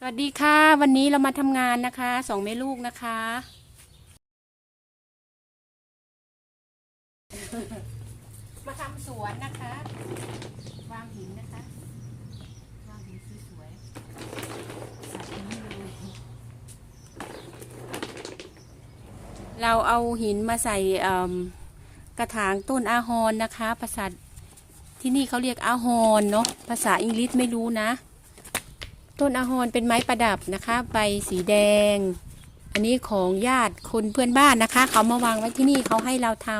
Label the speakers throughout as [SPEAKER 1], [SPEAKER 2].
[SPEAKER 1] สวัสดีค่ะ วันนี้เรามาทำงานนะคะสองแม่ลูกนะคะ มาทำสวนนะคะ วางหินนะคะ วางหินสวยๆส่อันนี้เลยเราเอาหินมาใส่กระถางต้นอาฮอนนะคะ ภาษาที่นี่เขาเรียกอาฮอนเนาะภาษาอังกฤษไม่รู้นะ ต้นอาฮอนเป็นไม้ประดับนะคะ ใบสีแดง อันนี้ของญาติคนเพื่อนบ้านนะคะ เขามาวางไว้ที่นี่เขาให้เราท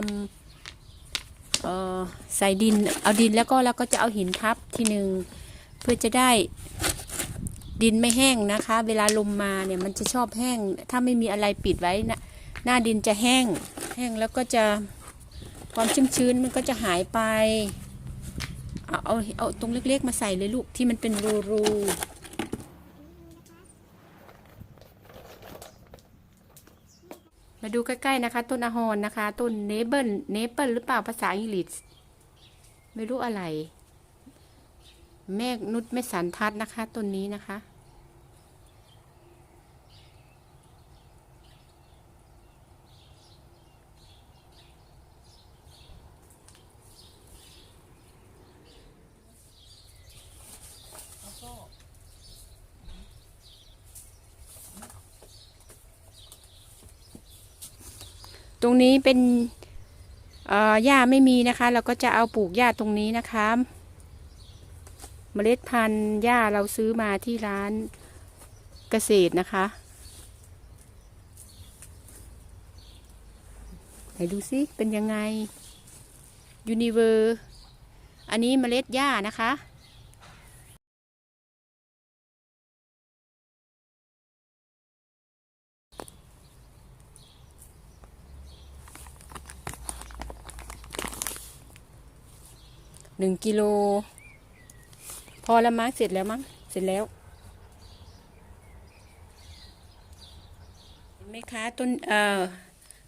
[SPEAKER 1] ำเออใส่ดินเอาดินแล้วก็เราก็จะเอาหินทับทีหนึ่งเพื่อจะได้ดินไม่แห้งนะคะ เวลาลมมาเนี่ยมันจะชอบแห้ง ถ้าไม่มีอะไรปิดไว้นะหน้าดินจะแห้ง แห้งแล้วก็จะความชุ่มชื้นมันก็จะหายไป เอาเอาเอาตรงเล็กๆมาใส่เลยลูกที่มันเป็นรูๆ มาดูใกล้ๆนะคะ ต้นอาฮอนนะคะ ต้นเนเบิลเนเปิลหรือเปล่าภาษาอังกฤษ ไม่รู้อะไร แมกนุชไม่สันทัดนะคะต้นนี้นะคะ ตรงนี้เป็นเอ่อหญ้าไม่มีนะคะ เราก็จะเอาปลูกหญ้าตรงนี้นะคะ เมล็ดพันธุ์หญ้าเราซื้อมาที่ร้านเกษตรนะคะไหนดูซิเป็นยังไงยูนิเวอร์ อันนี้เมล็ดหญ้านะคะ หนึ่งกิโล พอแล้วมั้งเสร็จแล้วมั้งเสร็จแล้วเห็นไหมคะต้นเอ่อ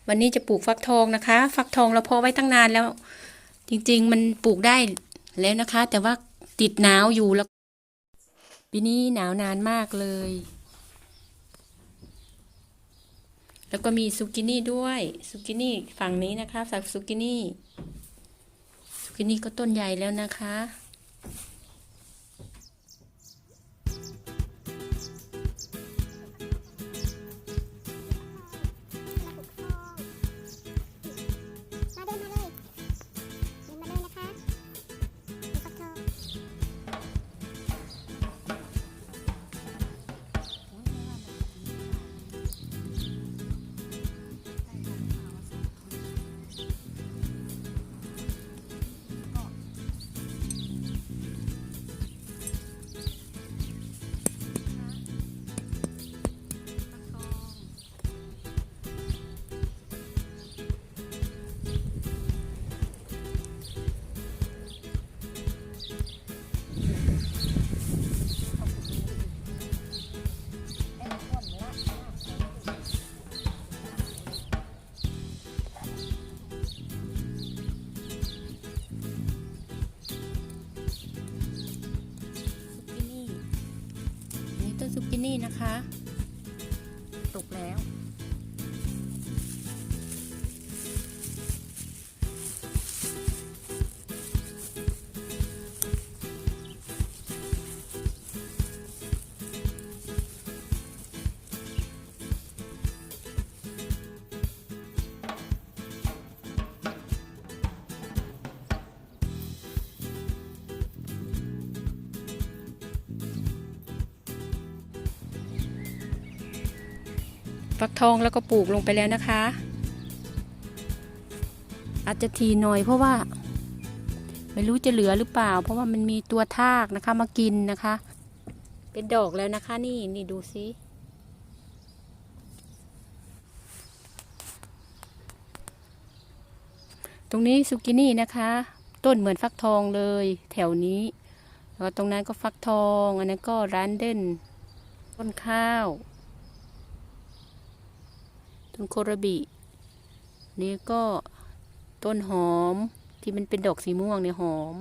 [SPEAKER 1] วันนี้จะปลูกฟักทองนะคะ ฟักทองเราเพาะไว้ตั้งนานแล้ว จริง ๆ มันปลูกได้แล้วนะคะ แต่ว่าติดหนาวอยู่แล้วปีนี้หนาวนานมากเลย แล้วก็มีซูกินี่ด้วยซูกินี่ฝั่งนี้นะคะสักซูกินี่ ที่นี่ก็ต้นใหญ่แล้วนะคะ
[SPEAKER 2] นี่นี่นะคะ
[SPEAKER 1] ตกแล้ว ฟักทองแล้วก็ปลูกลงไปแล้วนะคะ อาจจะทีหน่อยเพราะว่า ไม่รู้จะเหลือหรือเปล่า เพราะว่ามันมีตัวทากนะคะมากินนะคะ เป็นดอกแล้วนะคะ นี่นี่ดูซิตรงนี้ซุกินี่นะคะ ต้นเหมือนฟักทองเลย แถวนี้แล้วตรงนั้นก็ฟักทอง อันนั้นก็ร้านเด่นต้นข้าว ต้นโครบินี่ก็ต้นหอมที่มันเป็นดอกสีม่วงเนี่ยหอม